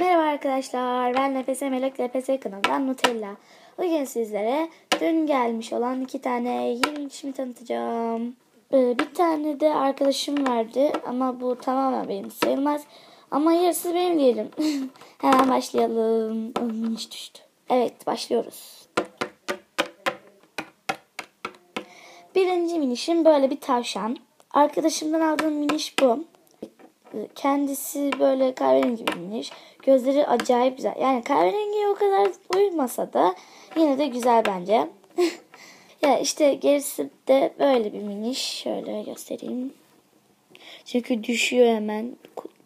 Merhaba arkadaşlar, ben Nefes Melek Nefes kanalından Nutella. Bugün sizlere dün gelmiş olan iki tane yeni işimi tanıtacağım. Ee, bir tane de arkadaşım verdi ama bu tamamen benim sayılmaz. Ama yarısı benim diyelim. Hemen başlayalım. Hiç düştü. Evet, başlıyoruz. Birinci minişim böyle bir tavşan. Arkadaşımdan aldığım miniş bu. Kendisi böyle kahverengi miniş. Gözleri acayip güzel. Yani kahverengi o kadar uyumasa da yine de güzel bence. ya işte gerisi de böyle bir miniş. Şöyle göstereyim. Çünkü düşüyor hemen.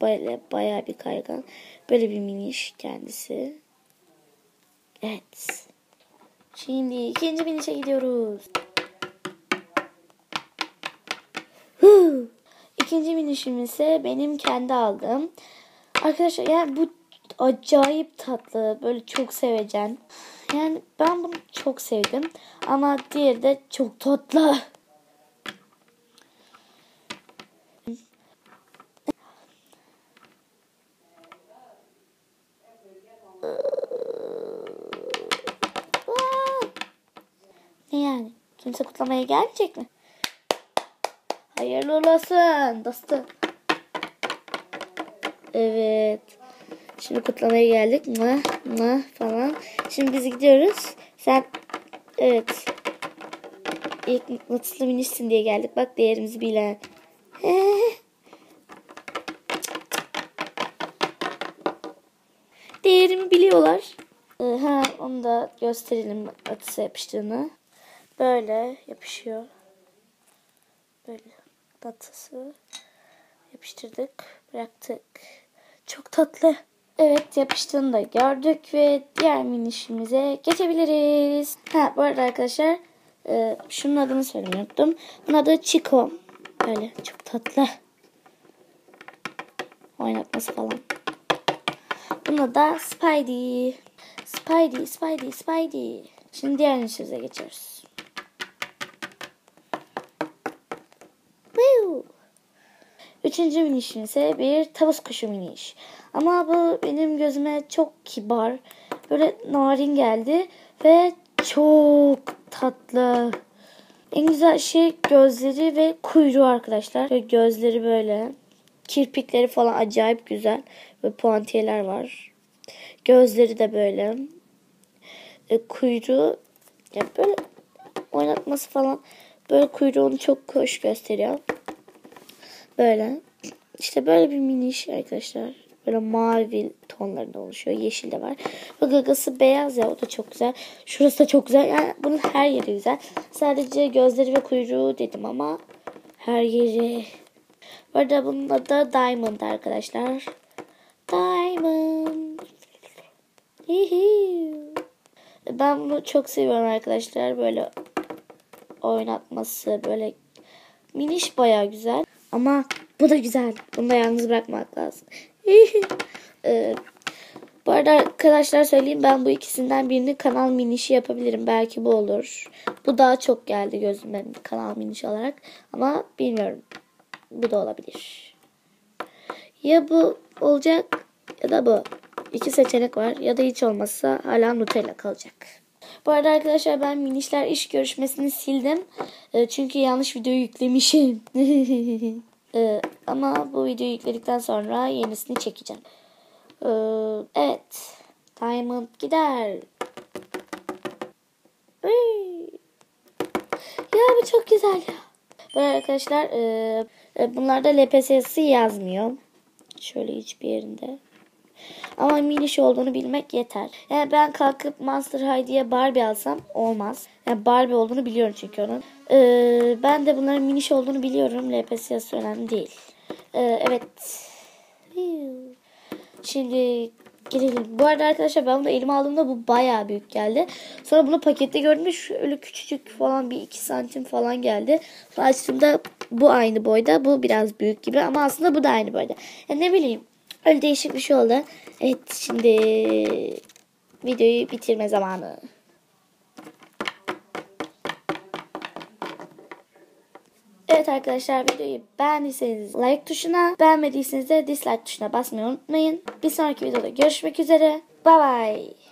Böyle bayağı bir kaygan. Böyle bir miniş kendisi. Evet. Şimdi ikinci minişe gidiyoruz. Huu. İkinci minişim ise benim kendi aldığım. Arkadaşlar yani bu acayip tatlı. Böyle çok sevecen. Yani ben bunu çok sevdim. Ama diğeri de çok tatlı. Ne yani? Kimse kutlamaya gelmeyecek mi? Hayırlı olsun dostum. Evet. Şimdi kutlamaya geldik. Mah mah falan. Şimdi biz gidiyoruz. Sen evet. İlk mutlu minişsin diye geldik. Bak değerimizi bilen. Değerimi biliyorlar. Ha, onu da gösterelim atısı yapıştığını. Böyle yapışıyor. Böyle batısı yapıştırdık, bıraktık. Çok tatlı. Evet yapıştığını da gördük ve diğer minişimize geçebiliriz. Ha bu arada arkadaşlar e, şunun adını söylemeyi unuttum. Bunun adı Chico. Böyle çok tatlı. Oynatması falan. Bunun da Spidey. Spidey, Spidey, Spidey. Şimdi diğer minişimize geçiyoruz. Üçüncü minişim ise bir tavus kuşu miniş. Ama bu benim gözüme çok kibar. Böyle narin geldi ve çok tatlı. En güzel şey gözleri ve kuyruğu arkadaşlar. Ve gözleri böyle. Kirpikleri falan acayip güzel. Ve puantiyeler var. Gözleri de böyle. E, kuyruğu ya böyle oynatması falan böyle kuyruğunu çok hoş gösteriyor. Böyle. İşte böyle bir miniş arkadaşlar. Böyle mavi tonlarında oluşuyor. Yeşil de var. Ve gagası beyaz ya. O da çok güzel. Şurası da çok güzel. Yani bunun her yeri güzel. Sadece gözleri ve kuyruğu dedim ama her yeri. Bu arada bunun adı Diamond arkadaşlar. Diamond. Ben bunu çok seviyorum arkadaşlar. Böyle oynatması böyle miniş baya güzel. Ama bu da güzel. Bunu da yalnız bırakmak lazım. ee, bu arada arkadaşlar söyleyeyim ben bu ikisinden birini kanal minişi yapabilirim. Belki bu olur. Bu daha çok geldi gözüme kanal minişi olarak. Ama bilmiyorum. Bu da olabilir. Ya bu olacak ya da bu. İki seçenek var. Ya da hiç olmazsa hala Nutella kalacak. Bu arada arkadaşlar ben minişler iş görüşmesini sildim. E, çünkü yanlış video yüklemişim. e, ama bu videoyu yükledikten sonra yenisini çekeceğim. E, evet. Diamond gider. Ya bu çok güzel ya. Bu arkadaşlar e, bunlarda LPS'si yazmıyor. Şöyle hiçbir yerinde. Ama miniş olduğunu bilmek yeter. Yani ben kalkıp Monster High diye Barbie alsam olmaz. Yani Barbie olduğunu biliyorum çünkü onun. Ee, ben de bunların miniş olduğunu biliyorum. LPS yazısı önemli değil. Ee, evet. Şimdi gelelim. Bu arada arkadaşlar ben bunu elime aldığımda bu bayağı büyük geldi. Sonra bunu pakette gördüğümde şöyle küçücük falan bir 2 santim falan geldi. Sonra açtığımda bu aynı boyda. Bu biraz büyük gibi ama aslında bu da aynı boyda. Yani ne bileyim. Öyle değişik bir şey oldu. Evet şimdi videoyu bitirme zamanı. Evet arkadaşlar videoyu beğendiyseniz like tuşuna, beğenmediyseniz de dislike tuşuna basmayı unutmayın. Bir sonraki videoda görüşmek üzere. Bye bye.